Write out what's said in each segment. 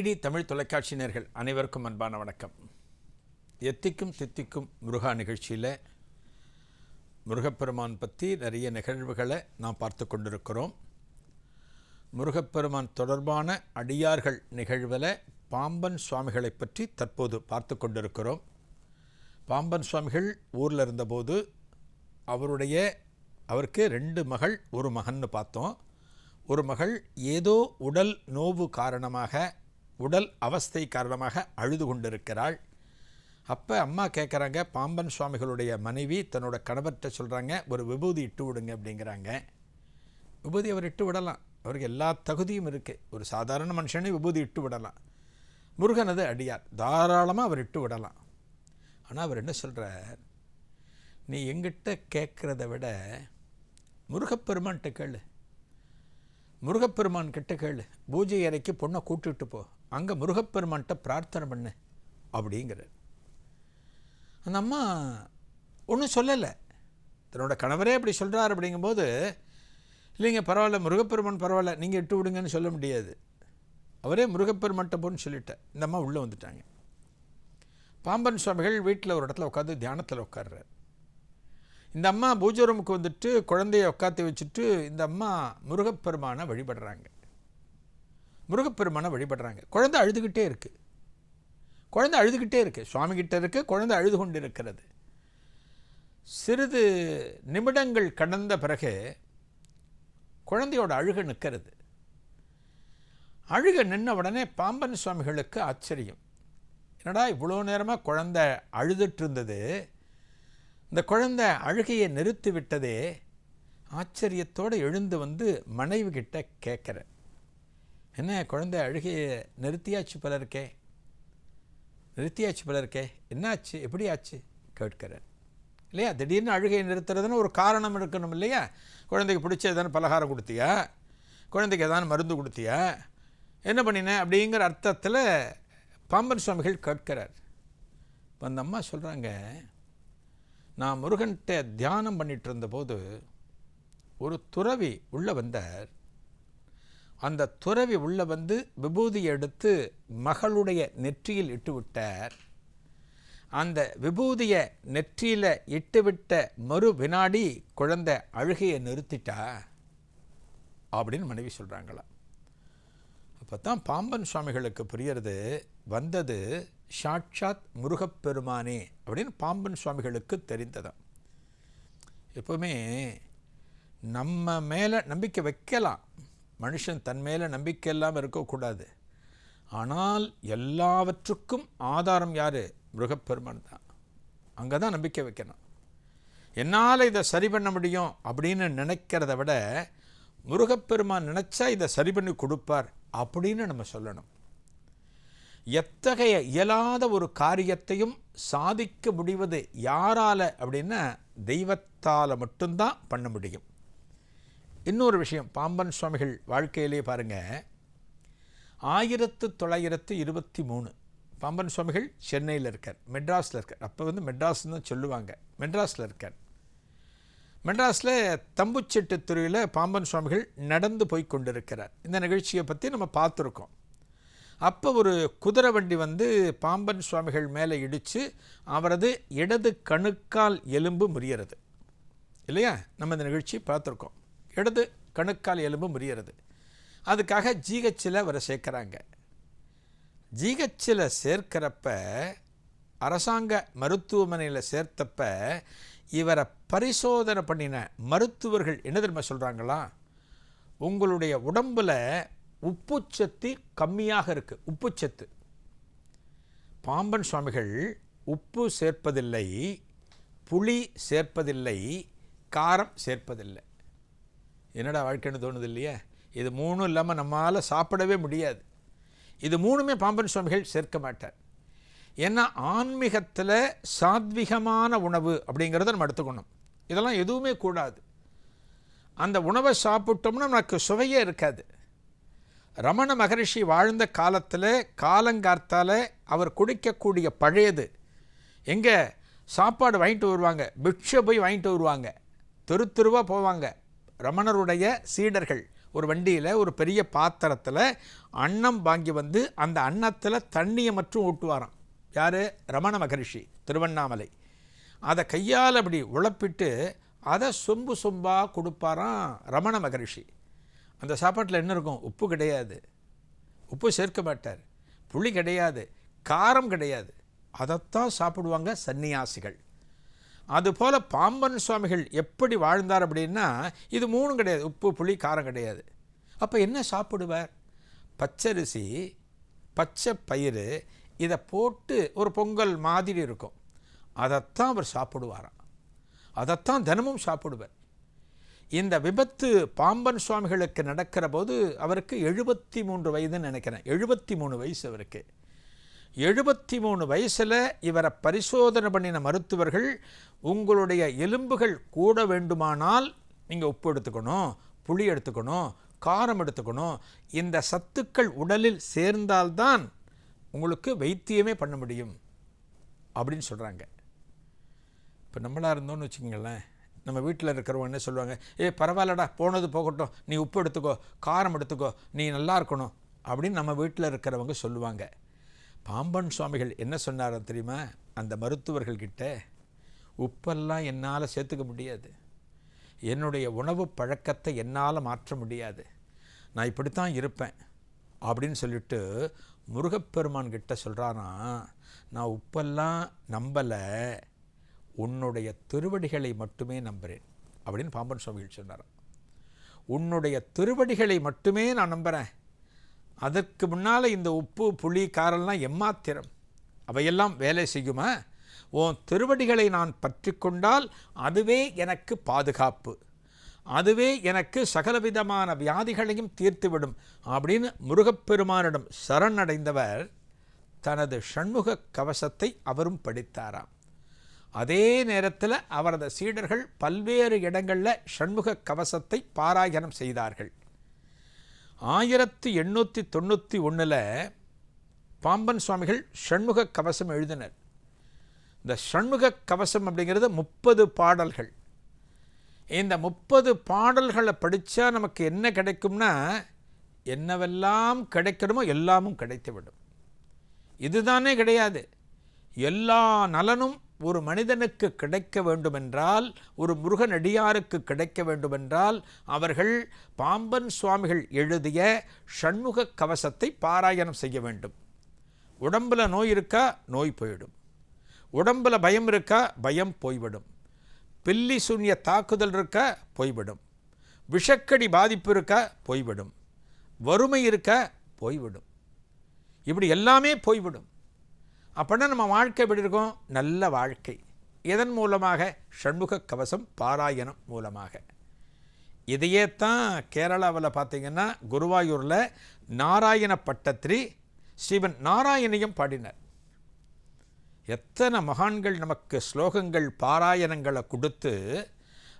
தமிழ் தொலைக்காட்சி நேர்கள் அனைவருக்கும் அன்பான வணக்கம். எத்திக்கும் தித்திக்கும் முருகா நிகழ்ச்சியில் முருகப்பெருமான் பற்றி நிறைய நிகழ்வுகளை நாம் பார்த்து கொண்டிருக்கிறோம். முருகப்பெருமான் தொடர்பான அடியார்கள் நிகழ்வில் பாம்பன் சுவாமிகளை பற்றி தற்போது பார்த்து கொண்டிருக்கிறோம். பாம்பன் சுவாமிகள் ஊரில் இருந்தபோது அவருடைய அவருக்கு ரெண்டு மகள் ஒரு மகன்னு பார்த்தோம். ஒரு மகள் ஏதோ உடல் நோவு காரணமாக உடல் அவஸ்தை காரணமாக அழுது கொண்டிருக்கிறாள். அப்போ அம்மா கேட்குறாங்க பாம்பன் சுவாமிகளுடைய மனைவி தன்னோட கணவர்கிட்ட சொல்கிறாங்க ஒரு விபூதி இட்டு விடுங்க அப்படிங்கிறாங்க. விபூதி அவர் இட்டு விடலாம். அவருக்கு எல்லா தகுதியும் இருக்குது ஒரு சாதாரண மனுஷனே விபூதி இட்டு விடலாம். முருகனது அடியார். தாராளமாக அவர் இட்டு விடலாம். ஆனால் அவர் என்ன சொல்கிறார் நீ எங்கிட்ட கேட்குறத விட முருகப்பெருமான்கிட்ட கேளு. முருகப்பெருமான் கிட்ட கேளு. பூஜை அறைக்கு பொண்ணை கூட்டிகிட்டு போ. அங்கே முருகப்பெருமான்கிட்ட பிரார்த்தனை பண்ணு அப்படிங்கிறார். அந்த அம்மா ஒன்றும் சொல்லலை. தன்னோட கணவரே அப்படி சொல்கிறார் அப்படிங்கும்போது இல்லைங்க பரவாயில்ல முருகப்பெருமான் பரவாயில்ல நீங்கள் இட்டு விடுங்கன்னு சொல்ல முடியாது. அவரே முருகப்பெருமான்கிட்ட போன்னு சொல்லிட்டேன் இந்த அம்மா உள்ளே வந்துட்டாங்க. பாம்பன் சுவாமிகள் வீட்டில் ஒரு இடத்துல உட்காந்து தியானத்தில் உட்காடுறார் இந்த அம்மா பூஜை ரூமுக்கு வந்துட்டு குழந்தைய உட்காந்து வச்சுட்டு இந்த அம்மா முருகப்பெருமானை வழிபடுறாங்க. முருகப்பெருமானை வழிபடுறாங்க. குழந்தை அழுதுகிட்டே இருக்குது குழந்தை அழுதுகிட்டே இருக்குது சுவாமிகிட்ட இருக்குது குழந்தை அழுது கொண்டு இருக்கிறது சிறிது நிமிடங்கள் கடந்த பிறகு குழந்தையோட அழுக நிற்கிறது. அழுக நின்ன உடனே பாம்பன் சுவாமிகளுக்கு ஆச்சரியம். என்னடா இவ்வளோ நேரமாக குழந்தை அழுதுட்டு இருந்தது? இந்த குழந்தை அழுகையை நிறுத்தி விட்டதே ஆச்சரியத்தோடு எழுந்து வந்து மனைவி கிட்ட கேட்குறேன் என்ன குழந்தை அழுகையை நிறுத்தியாச்சு பலருக்கே? இருக்கே நிறுத்தியாச்சு பலருக்கே. இருக்கே என்னாச்சு? எப்படி ஆச்சு கேட்கிறார். இல்லையா? திடீர்னு அழுகையை நிறுத்துறதுன்னு ஒரு காரணம் இருக்கணும் இல்லையா? குழந்தைக்கு பிடிச்ச ஏதாவது பலகாரம் கொடுத்தியா? குழந்தைக்கு ஏதாவது மருந்து கொடுத்தியா? என்ன பண்ணின? அப்படிங்கிற அர்த்தத்தில் பாம்பன் சுவாமிகள் கேட்கிறார். இப்போ அந்த அம்மா சொல்கிறாங்க நான் முருகன்கிட்ட தியானம் பண்ணிகிட்டு இருந்தபோது ஒரு துறவி உள்ளே வந்தார். அந்த துறவி உள்ளே வந்து விபூதி எடுத்து மகளுடைய நெற்றியில் இட்டுவிட்டார். அந்த விபூதியை நெற்றியில் இட்டுவிட்ட மறு வினாடி குழந்தை அழுகையை நிறுத்திட்டா அப்படின்னு மனைவி சொல்கிறாங்களாம் அப்போ தான் பாம்பன் சுவாமிகளுக்கு புரியறது வந்தது சாட்சாத் முருகப்பெருமானே அப்படின்னு பாம்பன் சுவாமிகளுக்கு தெரிந்ததாம் எப்போவுமே நம்ம மேலே நம்பிக்கை வைக்கலாம். மனுஷன் தன் மேலே நம்பிக்கை இல்லாமல் இருக்கக்கூடாது. ஆனால் எல்லாவற்றுக்கும் ஆதாரம் யார்? மிருகப்பெருமான் தான். அங்கே தான் நம்பிக்கை வைக்கணும். என்னால் இதை சரி பண்ண முடியும் அப்படின்னு நினைக்கிறத விட முருகப்பெருமான் நினச்சா இதை சரி பண்ணி கொடுப்பார் அப்படின்னு நம்ம சொல்லணும். எத்தகைய இயலாத ஒரு காரியத்தையும் சாதிக்க முடிவது யாரால் அப்படின்னா தெய்வத்தால் மட்டும்தான் பண்ண முடியும். இன்னொரு விஷயம் பாம்பன் சுவாமிகள் வாழ்க்கையிலே பாருங்கள் ஆயிரத்து தொள்ளாயிரத்து இருபத்தி மூணு பாம்பன் சுவாமிகள் சென்னையில் இருக்கார் மெட்ராஸில் இருக்கார். அப்போ வந்து மெட்ராஸ்னு தான் சொல்லுவாங்க மெட்ராஸில் இருக்கார். மெட்ராஸில் தம்புச்செட்டு துறையில் பாம்பன் சுவாமிகள் நடந்து போய் கொண்டிருக்கிறார். இந்த நிகழ்ச்சியை பற்றி நம்ம பார்த்துருக்கோம். அப்போ ஒரு குதிரை வண்டி வந்து பாம்பன் சுவாமிகள் மேலே இடித்து அவரது இடது கணுக்கால் எலும்பு முறியறது. இல்லையா? நம்ம இந்த நிகழ்ச்சி பார்த்துருக்கோம். இடது கணுக்கால் எலும்பு முறியறது. அதுக்காக ஜிஹெச்சில் அவரை சேர்க்குறாங்க. ஜிஹெச்சில் சேர்க்கிறப்ப அரசாங்க மருத்துவமனையில் சேர்த்தப்ப இவரை பரிசோதனை பண்ணின மருத்துவர்கள் என்ன தெரியுமா சொல்கிறாங்களா உங்களுடைய உடம்பில் உப்புச்சத்து கம்மியாக இருக்குது உப்புச்சத்து பாம்பன் சுவாமிகள் உப்பு சேர்ப்பதில்லை புளி சேர்ப்பதில்லை காரம் சேர்ப்பதில்லை. என்னடா வாழ்க்கைன்னு தோணுது இல்லையா இது மூணும் இல்லாமல் நம்மளால் சாப்பிடவே முடியாது. இது மூணுமே பாம்பன் சுவாமிகள் சேர்க்க மாட்டார். ஏன்னா ஆன்மீகத்தில் சாத்விகமான உணவு அப்படிங்கிறத நம்ம எடுத்துக்கணும். இதெல்லாம் எதுவுமே கூடாது. அந்த உணவை சாப்பிட்டோம்னா நமக்கு சுவையே இருக்காது. ரமண மகரிஷி வாழ்ந்த காலத்தில் காலங்கார்த்தால் அவர் குடிக்கக்கூடிய பழையது. எங்கே? சாப்பாடு வாங்கிட்டு வருவாங்க. பிக்ஷை போய் வாங்கிட்டு வருவாங்க. தெரு தெருவாக போவாங்க. ரமணருடைய சீடர்கள் ஒரு வண்டியில் ஒரு பெரிய பாத்திரத்தில் அன்னம் வாங்கி வந்து அந்த அன்னத்தில் தண்ணியை மட்டும் ஊட்டுவாராம். யார்? ரமண மகரிஷி திருவண்ணாமலை. அதை கையால் அப்படி உழப்பிட்டு அதை சொம்பு சொம்பாக கொடுப்பாராம் ரமண மகரிஷி. அந்த சாப்பாட்டில் என்ன இருக்கும்? உப்பு கிடையாது. உப்பு சேர்க்க மாட்டார். புளி கிடையாது. காரம் கிடையாது. அதைத்தான் சாப்பிடுவாங்க சன்னியாசிகள். அதுபோல் பாம்பன் சுவாமிகள் எப்படி வாழ்ந்தார் அப்படின்னா இது மூணும் கிடையாது. உப்பு புளி காரம் கிடையாது. அப்போ என்ன சாப்பிடுவார்? பச்சரிசி பச்சை பயிறு இதை போட்டு ஒரு பொங்கல் மாதிரி இருக்கும். அதைத்தான் அவர் சாப்பிடுவாராம். அதைத்தான் தினமும் சாப்பிடுவார். இந்த விபத்து பாம்பன் சுவாமிகளுக்கு நடக்கிற போது அவருக்கு எழுபத்தி மூன்று வயதுன்னு நினைக்கிறேன். எழுபத்தி மூணு வயசு அவருக்கு. எழுபத்தி மூணு வயசில் இவரை பரிசோதனை பண்ணின மருத்துவர்கள் உங்களுடைய எலும்புகள் கூட வேண்டுமானால் நீங்கள் உப்பு எடுத்துக்கணும் புளி எடுத்துக்கணும் காரம் எடுத்துக்கணும் இந்த சத்துக்கள் உடலில் சேர்ந்தால்தான் உங்களுக்கு வைத்தியமே பண்ண முடியும் அப்படின்னு சொல்கிறாங்க இப்போ நம்மளாக இருந்தோம்னு வச்சுக்கோங்களேன் நம்ம வீட்டில் இருக்கிறவங்க என்ன சொல்லுவாங்க ஏ பரவாயில்லடா போனது போகட்டும் நீ உப்பு எடுத்துக்கோ காரம் எடுத்துக்கோ நீ நல்லா இருக்கணும் அப்படின்னு நம்ம வீட்டில் இருக்கிறவங்க சொல்லுவாங்க. பாம்பன் சுவாமிகள் என்ன சொன்னாரோ தெரியுமா? அந்த மருத்துவர்கள்கிட்ட உப்பெல்லாம் என்னால் சேர்த்துக்க முடியாது. என்னுடைய உணவு பழக்கத்தை என்னால் மாற்ற முடியாது. நான் இப்படித்தான் இருப்பேன். அப்படின்னு சொல்லிட்டு முருகப்பெருமான் கிட்ட சொல்கிறானா நான் உப்பெல்லாம் நம்பலை. உன்னுடைய திருவடிகளை மட்டுமே நம்புகிறேன் அப்படின்னு பாம்பன் சுவாமிகள் சொன்னார் உன்னுடைய திருவடிகளை மட்டுமே நான் நம்புகிறேன் அதற்கு முன்னால் இந்த உப்பு புளி காரெல்லாம் எம்மாத்திரம். அவையெல்லாம் வேலை செய்யுமா? உன் திருவடிகளை நான் பற்றி கொண்டால் அதுவே எனக்கு பாதுகாப்பு. அதுவே எனக்கு சகலவிதமான வியாதிகளையும் தீர்த்துவிடும் அப்படின்னு முருகப்பெருமானிடம் சரணடைந்தவர் தனது ஷண்முக கவசத்தை அவரும் படித்தாராம். அதே நேரத்தில் அவரது சீடர்கள் பல்வேறு இடங்களில் ஷண்முக கவசத்தை பாராயணம் செய்தார்கள். ஆயிரத்தி எண்ணூற்றி தொண்ணூற்றி ஒன்றில் பாம்பன் சுவாமிகள் ஷண்முக கவசம் எழுதினர். இந்த ஷண்முக கவசம் அப்படிங்கிறது முப்பது பாடல்கள். இந்த முப்பது பாடல்களை படித்தா நமக்கு என்ன கிடைக்கும்னா என்னவெல்லாம் கிடைக்கணுமோ எல்லாமும் கிடைத்துவிடும். இதுதானே கிடையாது. எல்லா நலனும் ஒரு மனிதனுக்கு கிடைக்க வேண்டுமென்றால் ஒரு முருகனடியாருக்கு கிடைக்க வேண்டுமென்றால் அவர்கள் பாம்பன் சுவாமிகள் எழுதிய ஷண்முக கவசத்தை பாராயணம் செய்ய வேண்டும். உடம்புல நோய் இருக்கா நோய் போயிடும். உடம்புல பயம் இருக்கா பயம் போய்விடும். பில்லி சூன்ய தாக்குதல் இருக்கா போய்விடும். விஷக்கடி பாதிப்பு இருக்கா போய்விடும். வறுமை இருக்கா போய்விடும். இப்படி எல்லாமே போய்விடும். அப்படின்னா நம்ம வாழ்க்கை எப்படி இருக்கும்? நல்ல வாழ்க்கை. இதன் மூலமாக? ஷண்முக கவசம் பாராயணம் மூலமாக. இதையே தான் கேரளாவில் பார்த்தீங்கன்னா குருவாயூரில் நாராயண பட்டத்திரி ஸ்ரீவன் நாராயணியம் பாடினார். எத்தனை மகான்கள் நமக்கு ஸ்லோகங்கள் பாராயணங்களை கொடுத்து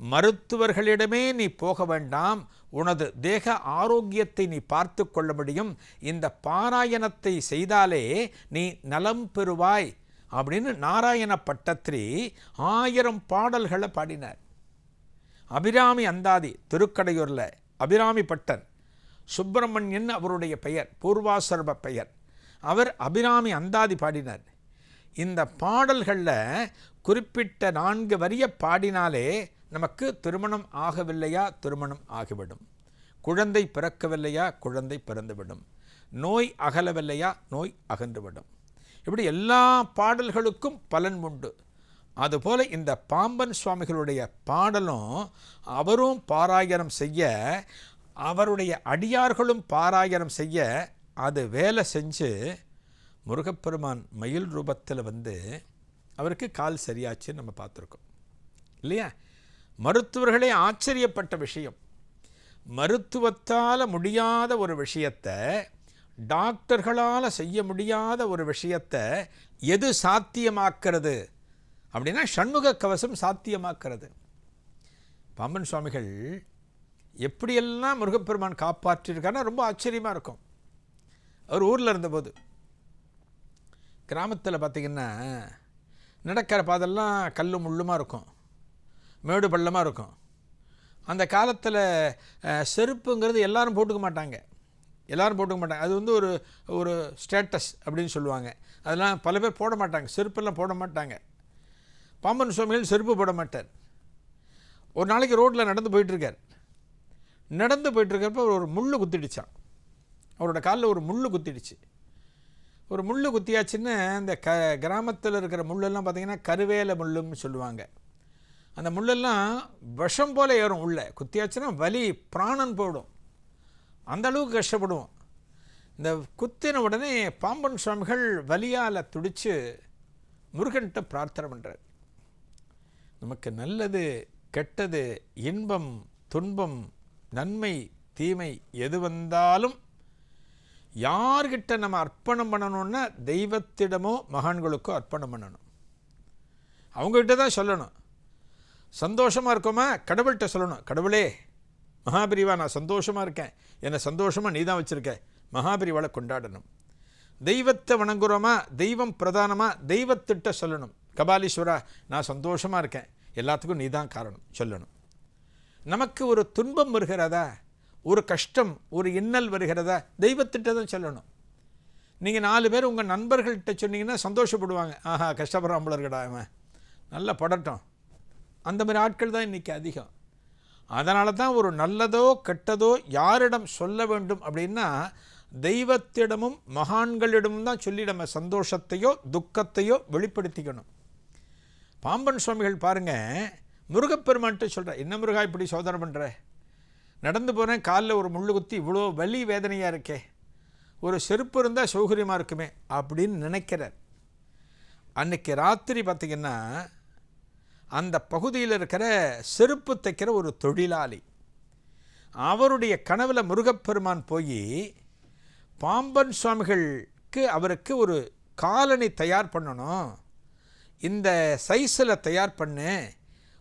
மருத்துவர்களிடமே நீ போக வேண்டாம். உனது தேக ஆரோக்கியத்தை நீ பார்த்து கொள்ள முடியும். இந்த பாராயணத்தை செய்தாலே நீ நலம் பெறுவாய். அப்படின்னு நாராயண பட்டத்திரி ஆயிரம் பாடல்களை பாடினார். அபிராமி அந்தாதி திருக்கடையூரில் அபிராமி பட்டன் சுப்பிரமணியன் அவருடைய பெயர் பூர்வாசர்ப பெயர். அவர் அபிராமி அந்தாதி பாடினார். இந்த பாடல்களில் குறிப்பிட்ட நான்கு வரிய பாடினாலே நமக்கு திருமணம் ஆகவில்லையா? திருமணம் ஆகிவிடும். குழந்தை பிறக்கவில்லையா? குழந்தை பிறந்துவிடும். நோய் அகலவில்லையா? நோய் அகன்றுவிடும். இப்படி எல்லா பாடல்களுக்கும் பலன் உண்டு. அதுபோல் இந்த பாம்பன் சுவாமிகளுடைய பாடலும் அவரும் பாராயணம் செய்ய அவருடைய அடியார்களும் பாராயணம் செய்ய அது வேலை செஞ்சு முருகப்பெருமான் மயில் ரூபத்தில் வந்து அவருக்கு கால் சரியாச்சுன்னு நம்ம பார்த்துருக்கோம். இல்லையா? மருத்துவர்களே ஆச்சரியப்பட்ட விஷயம். மருத்துவத்தால் முடியாத ஒரு விஷயத்தை டாக்டர்களால் செய்ய முடியாத ஒரு விஷயத்தை எது சாத்தியமாக்கிறது? அப்படின்னா சண்முக கவசம் சாத்தியமாக்கிறது. பாம்பன் சுவாமிகள் எப்படியெல்லாம் முருகப்பெருமான் காப்பாற்றிருக்காருன்னா ரொம்ப ஆச்சரியமாக இருக்கும். அவர் ஊரில் இருந்தபோது. கிராமத்தில் பார்த்திங்கன்னா நடக்கிற பாதெல்லாம் கல்லும் முள்ளுமாக இருக்கும். மேடு பள்ளமாக இருக்கும். அந்த காலத்தில் செருப்புங்கிறது எல்லாரும் போட்டுக்க மாட்டாங்க. எல்லோரும் போட்டுக்க மாட்டாங்க. அது வந்து ஒரு ஒரு ஸ்டேட்டஸ் அப்படின்னு சொல்லுவாங்க. அதெல்லாம் பல பேர் போட மாட்டாங்க. செருப்பெல்லாம் போட மாட்டாங்க. பாம்பன் சுவாமிகள் செருப்பு போட மாட்டார். ஒரு நாளைக்கு ரோட்டில் நடந்து போயிட்டுருக்கார். நடந்து போயிட்டுருக்கிறப்ப ஒரு முள் குத்திடுச்சான் அவரோட காலில் ஒரு முள் குத்திடுச்சு. ஒரு முள் குத்தியாச்சுன்னு அந்த க கிராமத்தில் இருக்கிற முள்ளெல்லாம் பார்த்திங்கன்னா கருவேல முள்ளுன்னு சொல்லுவாங்க. அந்த முள்ளெல்லாம் விஷம் போல் ஏறும் உள்ளே. குத்தியாச்சுன்னா வலி பிராணன் போடும் அந்த அளவுக்கு கஷ்டப்படுவோம். இந்த குத்தின உடனே பாம்பன் சுவாமிகள் வலியால் துடித்து முருகன்கிட்ட பிரார்த்தனை பண்ணுறார் நமக்கு நல்லது கெட்டது இன்பம் துன்பம் நன்மை தீமை எது வந்தாலும் யார்கிட்ட நம்ம அர்ப்பணம் பண்ணணும்னா தெய்வத்திடமோ மகான்களுக்கோ அர்ப்பணம் பண்ணணும். அவங்ககிட்ட தான் சொல்லணும். சந்தோஷமாக இருக்கோமா? கடவுள்கிட்ட சொல்லணும். கடவுளே மகாபிரிவா நான் சந்தோஷமாக இருக்கேன். என்னை சந்தோஷமாக நீ தான் வச்சுருக்க. மகாபிரிவாவை கொண்டாடணும். தெய்வத்தை வணங்குறோமா? தெய்வம் பிரதானமாக தெய்வத்திட்ட சொல்லணும். கபாலீஸ்வரா நான் சந்தோஷமாக இருக்கேன். எல்லாத்துக்கும் நீ தான் காரணம். சொல்லணும். நமக்கு ஒரு துன்பம் வருகிறதா? ஒரு கஷ்டம் ஒரு இன்னல் வருகிறதா? தெய்வத்திட்ட தான் சொல்லணும். நீங்கள் நாலு பேர் உங்கள் நண்பர்கள்கிட்ட சொன்னீங்கன்னா சந்தோஷப்படுவாங்க. ஆஹா கஷ்டப்படுறான் போல அவன் நல்லா படட்டும். அந்த மாதிரி ஆட்கள் தான் இன்றைக்கி அதிகம். அதனால தான் ஒரு நல்லதோ கெட்டதோ யாரிடம் சொல்ல வேண்டும் அப்படின்னா தெய்வத்திடமும் மகான்களிடமும் தான் சொல்லி நம்ம சந்தோஷத்தையோ துக்கத்தையோ வெளிப்படுத்திக்கணும். பாம்பன் சுவாமிகள் பாருங்கள் முருகப்பெருமான்ட்டு சொல்கிறார் என்ன முருகா இப்படி சோதனை பண்ணுற நடந்து போகிறேன் காலில் ஒரு முள்ளு குத்தி இவ்வளோ வலி வேதனையாக இருக்கே. ஒரு செருப்பு இருந்தால் சௌகரியமாக இருக்குமே அப்படின்னு நினைக்கிறார். அன்றைக்கி ராத்திரி பார்த்திங்கன்னா அந்த பகுதியில் இருக்கிற செருப்பு தைக்கிற ஒரு தொழிலாளி. அவருடைய கனவில் முருகப்பெருமான் போய் பாம்பன் சுவாமிகளுக்கு அவருக்கு ஒரு காலனி தயார் பண்ணணும். இந்த சைஸில் தயார் பண்ணு.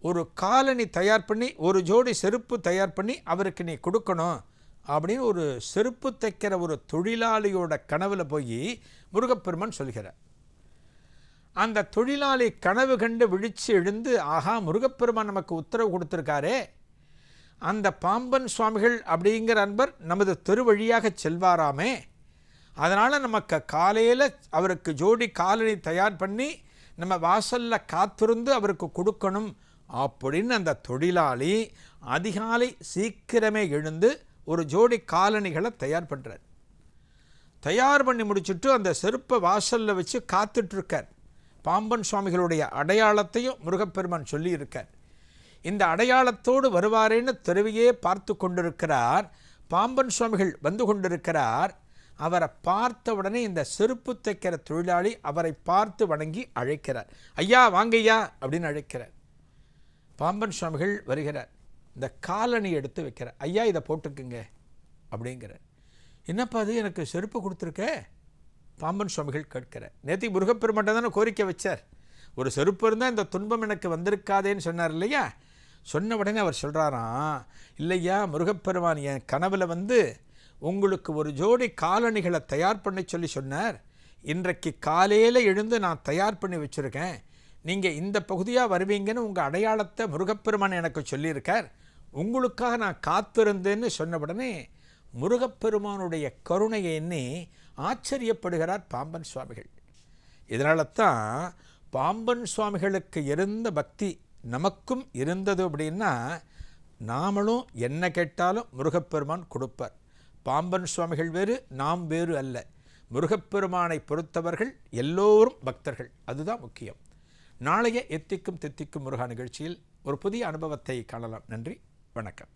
ஒரு காலனி தயார் பண்ணி ஒரு ஜோடி செருப்பு தயார் பண்ணி அவருக்கு நீ கொடுக்கணும் அப்படின்னு ஒரு செருப்பு தைக்கிற ஒரு தொழிலாளியோட கனவில் போய் முருகப்பெருமான் சொல்கிறார். அந்த தொழிலாளி கனவு கண்டு விழித்து எழுந்து ஆஹா முருகப்பெருமான் நமக்கு உத்தரவு கொடுத்துருக்காரே. அந்த பாம்பன் சுவாமிகள் அப்படிங்கிற அன்பர் நமது தெரு வழியாக செல்வாராமே. அதனால் நமக்கு காலையில் அவருக்கு ஜோடி காலனி தயார் பண்ணி நம்ம வாசலில் காத்திருந்து அவருக்கு கொடுக்கணும் அப்படின்னு அந்த தொழிலாளி அதிகாலை சீக்கிரமே எழுந்து ஒரு ஜோடி காலணிகளை தயார் பண்ணுறார் தயார் பண்ணி முடிச்சுட்டு அந்த செருப்பை வாசலில் வச்சு காத்துட்ருக்கார் பாம்பன் சுவாமிகளுடைய அடையாளத்தையும் முருகப்பெருமான் சொல்லியிருக்கார். இந்த அடையாளத்தோடு வருவாரேன்னு தெருவையே பார்த்து கொண்டிருக்கிறார். பாம்பன் சுவாமிகள் வந்து கொண்டிருக்கிறார். அவரை பார்த்த உடனே இந்த செருப்பு தைக்கிற தொழிலாளி அவரை பார்த்து வணங்கி அழைக்கிறார். ஐயா வாங்கய்யா அப்படின்னு அழைக்கிறார். பாம்பன் சுவாமிகள் வருகிறார். இந்த காலணி எடுத்து வைக்கிறார் ஐயா இதை போட்டுக்குங்க அப்படிங்கிறார். என்னப்பா அது எனக்கு செருப்பு கொடுத்துருக்க? பாம்பன் சுவாமிகள் கேட்கிறார். நேற்று முருகப்பெருமாட்ட தானே கோரிக்கை வச்சார். ஒரு செருப்பு இருந்தால் இந்த துன்பம் எனக்கு வந்திருக்காதேன்னு சொன்னார் இல்லையா? சொன்ன உடனே அவர் சொல்கிறாராம் இல்லையா முருகப்பெருமான் என் கனவில் வந்து உங்களுக்கு ஒரு ஜோடி காலணிகளை தயார் பண்ண சொல்லி சொன்னார். இன்றைக்கு காலையில் எழுந்து நான் தயார் பண்ணி வச்சுருக்கேன். நீங்கள் இந்த பகுதியாக வருவீங்கன்னு உங்கள் அடையாளத்தை முருகப்பெருமான் எனக்கு சொல்லியிருக்கார். உங்களுக்காக நான் காத்திருந்தேன்னு சொன்ன உடனே முருகப்பெருமானுடைய கருணையை எண்ணி ஆச்சரியப்படுகிறார் பாம்பன் சுவாமிகள். இதனால தான் பாம்பன் சுவாமிகளுக்கு இருந்த பக்தி நமக்கும் இருந்தது அப்படின்னா நாமளும் என்ன கேட்டாலும் முருகப்பெருமான் கொடுப்பார். பாம்பன் சுவாமிகள் வேறு நாம் வேறு அல்ல. முருகப்பெருமானை பொறுத்தவர்கள் எல்லோரும் பக்தர்கள். அதுதான் முக்கியம். நாளைய எத்திக்கும் தித்திக்கும் முருகா நிகழ்ச்சியில் ஒரு புதிய அனுபவத்தை காணலாம். நன்றி வணக்கம்.